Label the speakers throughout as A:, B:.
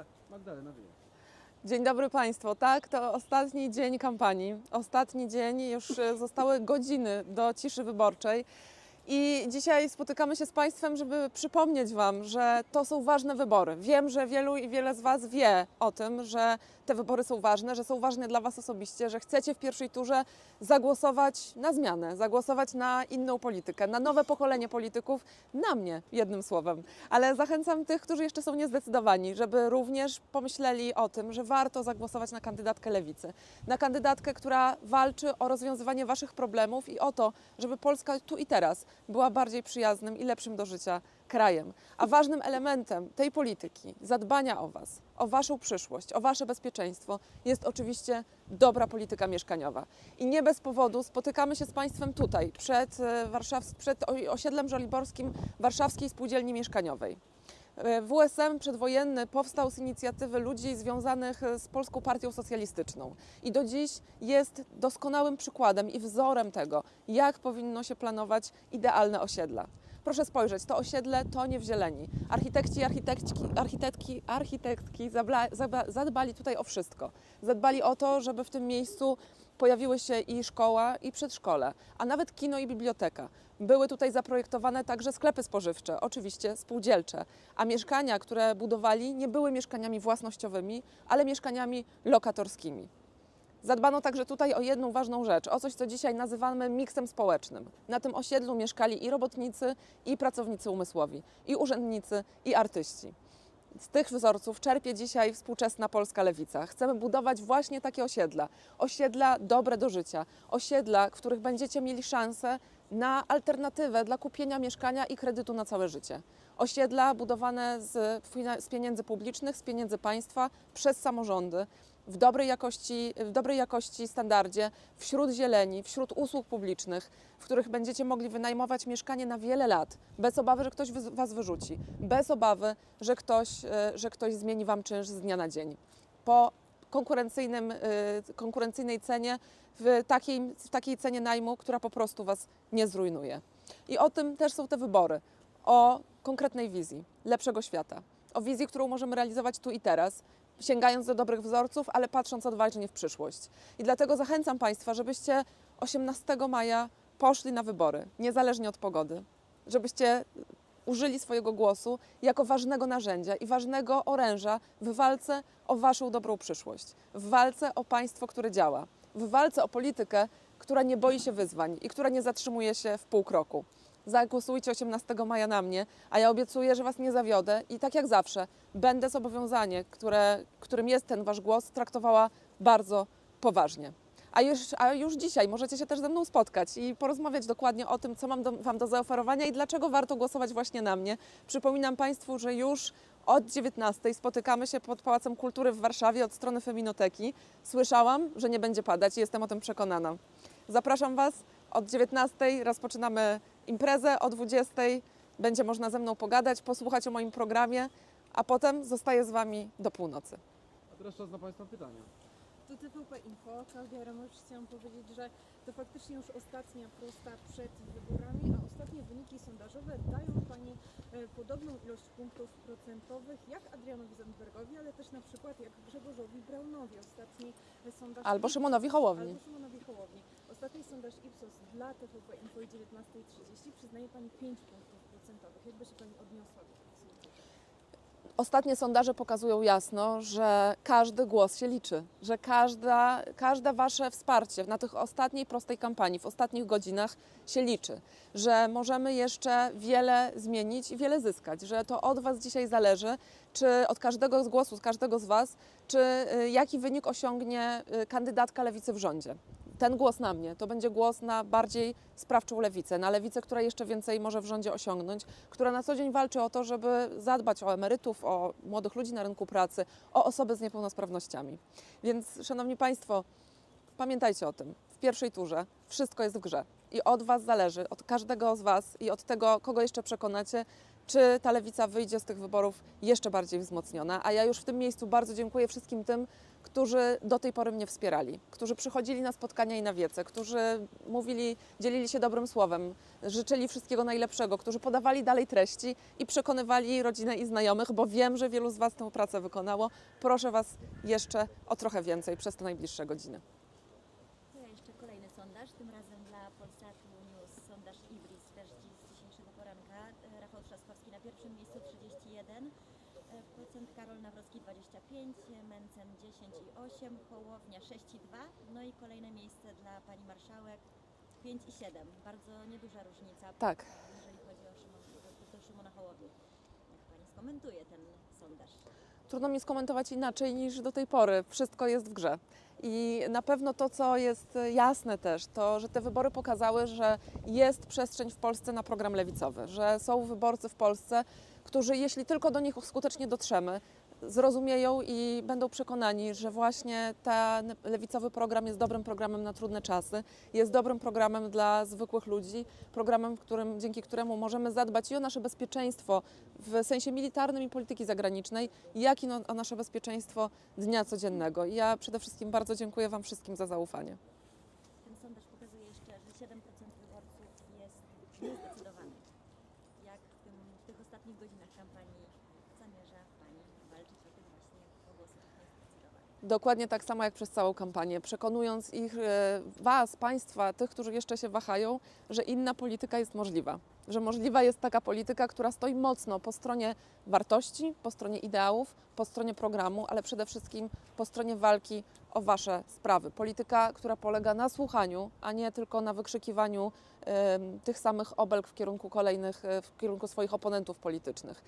A: ale Magdalena.
B: Dzień dobry Państwu. Tak, to ostatni dzień kampanii. Ostatni dzień, już e, zostały godziny do ciszy wyborczej. I dzisiaj spotykamy się z Państwem, żeby przypomnieć Wam, że to są ważne wybory. Wiem, że wielu i wiele z Was wie o tym, że te wybory są ważne, że są ważne dla Was osobiście, że chcecie w pierwszej turze zagłosować na zmianę, zagłosować na inną politykę, na nowe pokolenie polityków, na mnie, jednym słowem. Ale zachęcam tych, którzy jeszcze są niezdecydowani, żeby również pomyśleli o tym, że warto zagłosować na kandydatkę lewicy. Na kandydatkę, która walczy o rozwiązywanie Waszych problemów i o to, żeby Polska tu i teraz była bardziej przyjaznym i lepszym do życia krajem. A ważnym elementem tej polityki, zadbania o Was, o Waszą przyszłość, o Wasze bezpieczeństwo jest oczywiście dobra polityka mieszkaniowa. I nie bez powodu spotykamy się z Państwem tutaj, przed, e, Warszaws- przed osiedlem żoliborskim Warszawskiej Spółdzielni Mieszkaniowej. WSM przedwojenny powstał z inicjatywy ludzi związanych z Polską Partią Socjalistyczną i do dziś jest doskonałym przykładem i wzorem tego, jak powinno się planować idealne osiedla. Proszę spojrzeć, to osiedle to nie w zieleni. Architekci architektki, architektki, architektki zabla, zaba, zadbali tutaj o wszystko. Zadbali o to, żeby w tym miejscu pojawiły się i szkoła, i przedszkole, a nawet kino i biblioteka. Były tutaj zaprojektowane także sklepy spożywcze, oczywiście spółdzielcze, a mieszkania, które budowali, nie były mieszkaniami własnościowymi, ale mieszkaniami lokatorskimi. Zadbano także tutaj o jedną ważną rzecz, o coś, co dzisiaj nazywamy miksem społecznym. Na tym osiedlu mieszkali i robotnicy, i pracownicy umysłowi, i urzędnicy, i artyści. Z tych wzorców czerpie dzisiaj współczesna polska lewica. Chcemy budować właśnie takie osiedla. Osiedla dobre do życia. Osiedla, w których będziecie mieli szansę na alternatywę dla kupienia mieszkania i kredytu na całe życie. Osiedla budowane z, z pieniędzy publicznych, z pieniędzy państwa, przez samorządy, w dobrej jakości, w dobrej jakości standardzie, wśród zieleni, wśród usług publicznych, w których będziecie mogli wynajmować mieszkanie na wiele lat, bez obawy, że ktoś was wyrzuci, bez obawy, że ktoś, e, że ktoś zmieni wam czynsz z dnia na dzień. Po konkurencyjnym, e, konkurencyjnej cenie, w takiej, w takiej cenie najmu, która po prostu was nie zrujnuje. I o tym też są te wybory. O konkretnej wizji lepszego świata. O wizji, którą możemy realizować tu i teraz, sięgając do dobrych wzorców, ale patrząc odważnie w przyszłość. I dlatego zachęcam Państwa, żebyście 18 maja poszli na wybory, niezależnie od pogody. Żebyście użyli swojego głosu jako ważnego narzędzia i ważnego oręża w walce o Waszą dobrą przyszłość, w walce o państwo, które działa, w walce o politykę, która nie boi się wyzwań i która nie zatrzymuje się w pół kroku. Zagłosujcie 18 maja na mnie, a ja obiecuję, że Was nie zawiodę i tak jak zawsze będę zobowiązanie, które, którym jest ten Wasz głos, traktowała bardzo poważnie. A już, a już dzisiaj możecie się też ze mną spotkać i porozmawiać dokładnie o tym, co mam do, Wam do zaoferowania i dlaczego warto głosować właśnie na mnie. Przypominam Państwu, że już od 19 spotykamy się pod Pałacem Kultury w Warszawie od strony Feminoteki. Słyszałam, że nie będzie padać i jestem o tym przekonana. Zapraszam Was od 19 rozpoczynamy imprezę, o 20 będzie można ze mną pogadać, posłuchać o moim programie, a potem zostaję z Wami do północy.
A: A teraz czas na Państwa pytania.
C: To TVP Info. Klaudia Ramowicz chciałam powiedzieć, że to faktycznie już ostatnia prosta przed wyborami, a ostatnie wyniki sondażowe dają Pani e, podobną ilość punktów procentowych jak Adrianowi Zandbergowi, ale też na przykład jak Grzegorzowi Braunowi. Ostatni e, sondaż
B: Albo Szymonowi Hołowni.
C: Albo Szymonowi Hołowni. Ostatni sondaż Ipsos dla TVP Info i 19.30 przyznaje Pani 5 punktów procentowych. Jakby się Pani odniosła do słów?
B: Ostatnie sondaże pokazują jasno, że każdy głos się liczy, że każda, każde Wasze wsparcie na tych ostatniej prostej kampanii, w ostatnich godzinach się liczy, że możemy jeszcze wiele zmienić i wiele zyskać, że to od Was dzisiaj zależy, czy od każdego z głosu, z każdego z Was, czy y, jaki wynik osiągnie y, kandydatka lewicy w rządzie. Ten głos na mnie to będzie głos na bardziej sprawczą lewicę, na lewicę, która jeszcze więcej może w rządzie osiągnąć, która na co dzień walczy o to, żeby zadbać o emerytów, o młodych ludzi na rynku pracy, o osoby z niepełnosprawnościami. Więc, Szanowni Państwo, pamiętajcie o tym. W pierwszej turze wszystko jest w grze. I od Was zależy, od każdego z Was i od tego, kogo jeszcze przekonacie, czy ta lewica wyjdzie z tych wyborów jeszcze bardziej wzmocniona. A ja już w tym miejscu bardzo dziękuję wszystkim tym, którzy do tej pory mnie wspierali, którzy przychodzili na spotkania i na wiece, którzy mówili, dzielili się dobrym słowem, życzyli wszystkiego najlepszego, którzy podawali dalej treści i przekonywali rodzinę i znajomych, bo wiem, że wielu z Was tę pracę wykonało. Proszę Was jeszcze o trochę więcej przez te najbliższe godziny.
D: To ja jeszcze kolejny sondaż, tym razem dla Polsatu News, sondaż Ibris też dziś z dzisiejszego poranka. Trzaskowski na pierwszym miejscu 31, e, procent Karol Nawrocki 25, Mencen 10 i 8, Hołownia 6 i 2, no i kolejne miejsce dla pani marszałek 5 i 7. Bardzo nieduża różnica,
B: Tak.
D: jeżeli chodzi o Szymon, do Szymona Hołowni. Jak pani skomentuje ten sondaż?
B: Trudno mi skomentować inaczej niż do tej pory. Wszystko jest w grze. I na pewno to, co jest jasne też, to, że te wybory pokazały, że jest przestrzeń w Polsce na program lewicowy, że są wyborcy w Polsce, którzy, jeśli tylko do nich skutecznie dotrzemy, zrozumieją i będą przekonani, że właśnie ten lewicowy program jest dobrym programem na trudne czasy, jest dobrym programem dla zwykłych ludzi, programem, którym, dzięki któremu możemy zadbać i o nasze bezpieczeństwo w sensie militarnym i polityki zagranicznej, jak i no, o nasze bezpieczeństwo dnia codziennego. I ja przede wszystkim bardzo dziękuję Wam wszystkim za zaufanie.
D: Ten sondaż pokazuje jeszcze, że 7% wyborców jest niezdecydowanych. Jak w, tym, w tych ostatnich godzinach kampanii zamierza Pani walczyć o tych właśnie o głosach niezdecydowanych?
B: Dokładnie tak samo jak przez całą kampanię, przekonując ich, e, Was, Państwa, tych, którzy jeszcze się wahają, że inna polityka jest możliwa. Że możliwa jest taka polityka, która stoi mocno po stronie wartości, po stronie ideałów, po stronie programu, ale przede wszystkim po stronie walki o Wasze sprawy. Polityka, która polega na słuchaniu, a nie tylko na wykrzykiwaniu em, tych samych obelg w kierunku kolejnych, e, w kierunku swoich oponentów politycznych.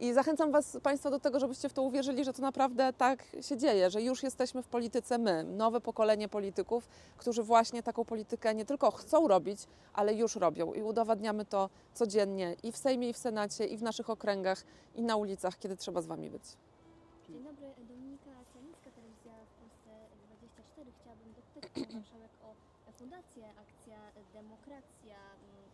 B: I zachęcam Was, Państwo, do tego, żebyście w to uwierzyli, że to naprawdę tak się dzieje, że już jesteśmy w polityce my, nowe pokolenie polityków, którzy właśnie taką politykę nie tylko chcą robić, ale już robią. I udowadniamy to codziennie i w Sejmie, i w Senacie, i w naszych okręgach, i na ulicach, kiedy trzeba z Wami być.
E: Dzień dobry, Dominika Cianicka, Telewizja w Polsce 24. Chciałabym dopytać Marszałek o fundację, akcja Demokracja,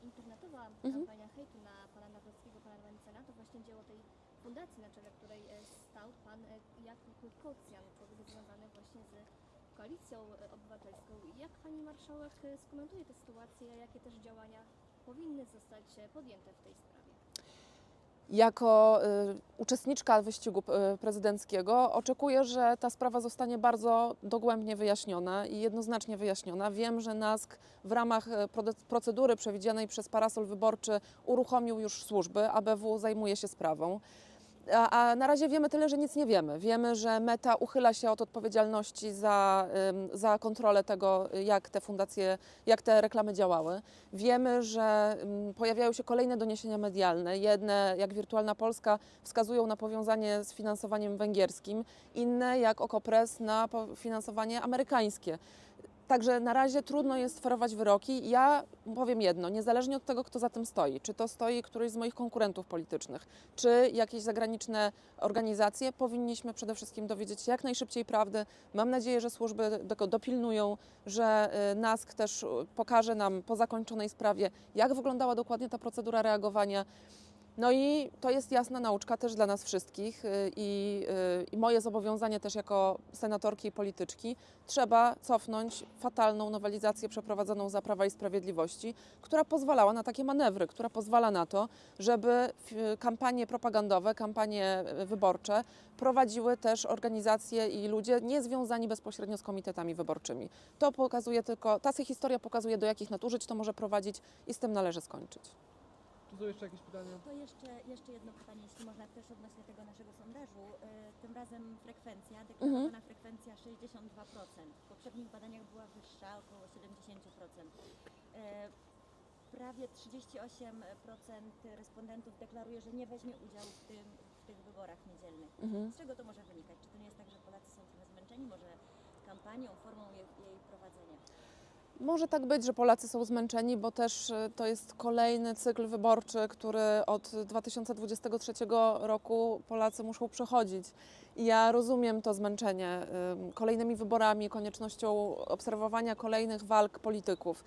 E: internetowa
B: Mhm.
E: kampania hejtu na Pana Nawrockiego, Pana Mencena. To właśnie dzieło tej fundacji, na czele której e, stał Pan e, Jakub Kocjan, człowiek związany właśnie z Koalicją e, Obywatelską. Jak Pani Marszałek skomentuje tę sytuację, jakie też działania powinny zostać podjęte w tej sprawie?
B: Jako y, uczestniczka wyścigu y, prezydenckiego oczekuję, że ta sprawa zostanie bardzo dogłębnie wyjaśniona i jednoznacznie wyjaśniona. Wiem, że NASK w ramach y, procedury przewidzianej przez parasol wyborczy uruchomił już służby, ABW zajmuje się sprawą. A, a na razie wiemy tyle, że nic nie wiemy. Wiemy, że Meta uchyla się od odpowiedzialności za, za kontrolę tego, jak te fundacje, jak te reklamy działały. Wiemy, że pojawiają się kolejne doniesienia medialne. Jedne, jak Wirtualna Polska, wskazują na powiązanie z finansowaniem węgierskim, inne, jak Okopres, na finansowanie amerykańskie. Także na razie trudno jest sferować wyroki. Ja powiem jedno, niezależnie od tego, kto za tym stoi, czy to stoi któryś z moich konkurentów politycznych, czy jakieś zagraniczne organizacje, powinniśmy przede wszystkim dowiedzieć się jak najszybciej prawdy. Mam nadzieję, że służby tego dopilnują, że y, NASK też y, pokaże nam po zakończonej sprawie, jak wyglądała dokładnie ta procedura reagowania. No i to jest jasna nauczka też dla nas wszystkich y, i, y, i moje zobowiązanie też jako senatorki i polityczki. Trzeba cofnąć fatalną nowelizację przeprowadzoną za Prawa i Sprawiedliwości, która pozwalała na takie manewry, która pozwala na to, żeby f- kampanie propagandowe, kampanie y, wyborcze prowadziły też organizacje i ludzie niezwiązani bezpośrednio z komitetami wyborczymi. To pokazuje tylko, ta historia pokazuje, do jakich nadużyć to może prowadzić i z tym należy skończyć.
A: Są jeszcze jakieś pytania?
D: To jeszcze, jeszcze jedno pytanie, jeśli można też odnośnie tego naszego sondażu. Y, Tym razem frekwencja, deklarowana frekwencja 62%. W poprzednich badaniach była wyższa, około 70%. Y, Prawie 38% respondentów deklaruje, że nie weźmie udziału w, tym, w tych wyborach niedzielnych.
B: Mhm.
D: Z czego to może wynikać? Czy to nie jest tak, że Polacy są trochę zmęczeni może kampanią, formą jej, jej prowadzenia?
B: Może tak być, że Polacy są zmęczeni, bo też y, to jest kolejny cykl wyborczy, który od 2023 roku Polacy muszą przechodzić. I ja rozumiem to zmęczenie ym, kolejnymi wyborami, koniecznością obserwowania kolejnych walk polityków.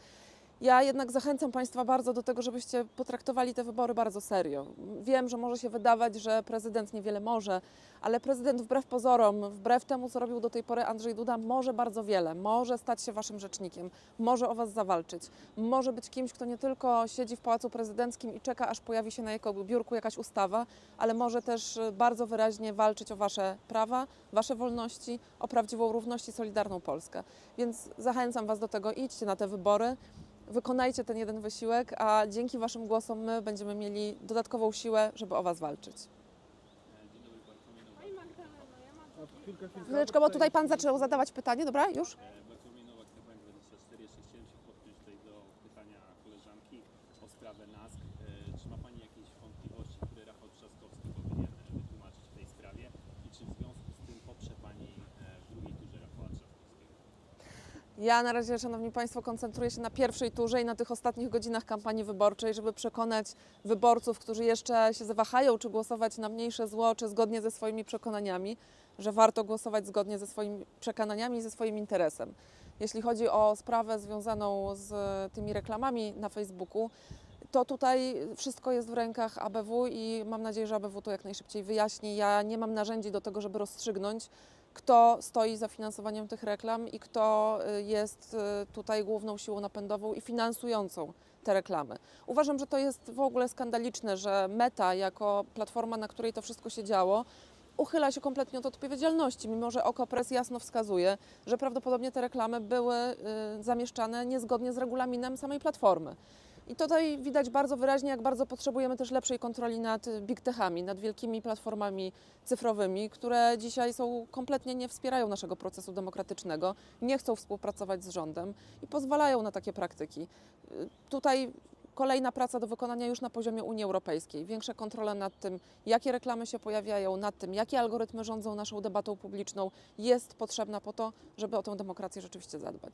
B: Ja jednak zachęcam Państwa bardzo do tego, żebyście potraktowali te wybory bardzo serio. Wiem, że może się wydawać, że prezydent niewiele może, ale prezydent wbrew pozorom, wbrew temu, co robił do tej pory Andrzej Duda, może bardzo wiele. Może stać się Waszym rzecznikiem, może o Was zawalczyć, może być kimś, kto nie tylko siedzi w Pałacu Prezydenckim i czeka, aż pojawi się na jego biurku jakaś ustawa, ale może też y, bardzo wyraźnie walczyć o Wasze prawa, Wasze wolności, o prawdziwą równość i solidarną Polskę. Więc zachęcam Was do tego, idźcie na te wybory wykonajcie ten jeden wysiłek, a dzięki Waszym głosom my będziemy mieli dodatkową siłę, żeby o Was walczyć. Chwileczkę, bo tutaj Pan zaczął zadawać pytanie, dobra? Już?
F: Bartłomiej Nowak, TVN24. Jeszcze chciałem się podpiąć tutaj do pytania koleżanki o sprawę NASK. E, Czy ma Pani jakieś wątpliwości, które Rafał Trzaskowski powinien e, wytłumaczyć w tej sprawie i czy w związku z tym poprze Pani e, w drugiej turze Rafała Trzaskowskiego?
B: Ja na razie, Szanowni Państwo, koncentruję się na pierwszej turze i na tych ostatnich godzinach kampanii wyborczej, żeby przekonać wyborców, którzy jeszcze się zawahają, czy głosować na mniejsze zło, czy zgodnie ze swoimi przekonaniami, że warto głosować zgodnie ze swoimi przekonaniami i ze swoim interesem. Jeśli chodzi o sprawę związaną z tymi reklamami na Facebooku, to tutaj wszystko jest w rękach ABW i mam nadzieję, że ABW to jak najszybciej wyjaśni. Ja nie mam narzędzi do tego, żeby rozstrzygnąć, kto stoi za finansowaniem tych reklam i kto y, jest y, tutaj główną siłą napędową i finansującą te reklamy. Uważam, że to jest w ogóle skandaliczne, że Meta jako platforma, na której to wszystko się działo, uchyla się kompletnie od odpowiedzialności, mimo że OKO.press jasno wskazuje, że prawdopodobnie te reklamy były y, zamieszczane niezgodnie z regulaminem samej platformy. I tutaj widać bardzo wyraźnie, jak bardzo potrzebujemy też lepszej kontroli nad big techami, nad wielkimi platformami cyfrowymi, które dzisiaj są kompletnie nie wspierają naszego procesu demokratycznego, nie chcą współpracować z rządem i pozwalają na takie praktyki. Y, Tutaj kolejna praca do wykonania już na poziomie Unii Europejskiej. Większa kontrola nad tym, jakie reklamy się pojawiają, nad tym, jakie algorytmy rządzą naszą debatą publiczną, jest potrzebna po to, żeby o tę demokrację rzeczywiście zadbać.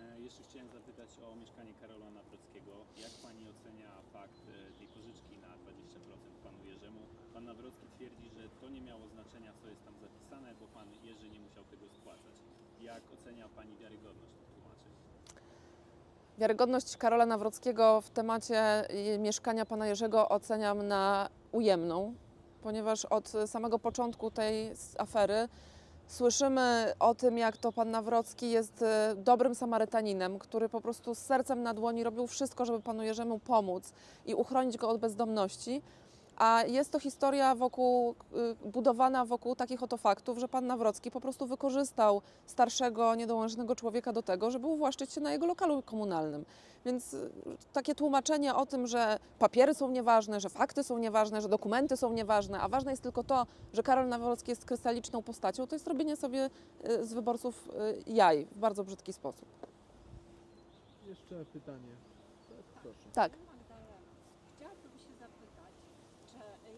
F: E, Jeszcze chciałem zapytać o mieszkanie Karola Nawrockiego. Jak Pani ocenia fakt e, tej pożyczki na 20% Panu Jerzemu? Pan Nawrocki twierdzi, że to nie miało znaczenia, co jest tam zapisane, bo Pan Jerzy nie musiał tego spłacać. Jak ocenia Pani wiarygodność tłumaczeń?
B: Wiarygodność Karola Nawrockiego w temacie y, mieszkania pana Jerzego oceniam na ujemną, ponieważ od samego początku tej afery słyszymy o tym, jak to pan Nawrocki jest y, dobrym Samarytaninem, który po prostu z sercem na dłoni robił wszystko, żeby panu Jerzemu pomóc i uchronić go od bezdomności. A jest to historia wokół, y, budowana wokół takich oto faktów, że pan Nawrocki po prostu wykorzystał starszego, niedołężnego człowieka do tego, żeby uwłaszczyć się na jego lokalu komunalnym. Więc y, takie tłumaczenie o tym, że papiery są nieważne, że fakty są nieważne, że dokumenty są nieważne, a ważne jest tylko to, że Karol Nawrocki jest krystaliczną postacią, to jest robienie sobie y, z wyborców jaj w bardzo brzydki sposób.
A: Jeszcze pytanie. Tak, proszę.
B: Tak.
C: Magdalena, chciałabym się zapytać,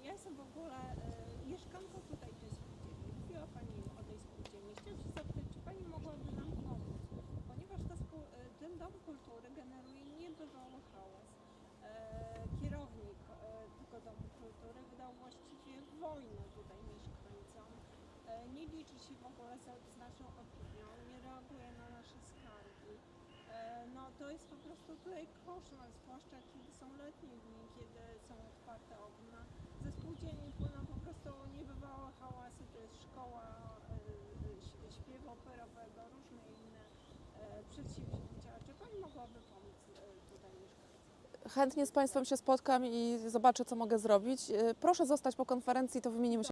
C: ja jestem w ogóle e, mieszkanką tutaj tej spółdzielni. Mówiła Pani o tej spółdzielni. Chciałam się zapytać, czy Pani mogłaby nam pomóc, ponieważ ta spół, e, ten dom kultury generuje niebywały hałas. E, kierownik e, tego domu kultury wydał właściwie wojnę tutaj mieszkańcom. E, nie liczy się w ogóle z, naszą opinią, nie reaguje na nasze skargi. E, No to jest po prostu tutaj koszmar, zwłaszcza kiedy są letnie dni, kiedy są otwarte okna. Ze spółdzielni płyną po prostu niebywałe hałasy, to jest szkoła e, ś- śpiewu operowego, różne inne e, przedsięwzięcia. Czy Pani mogłaby pomóc e, tutaj mieszkańcom?
B: Chętnie z Państwem się spotkam i zobaczę, co mogę zrobić. Proszę zostać po konferencji, to wymienimy się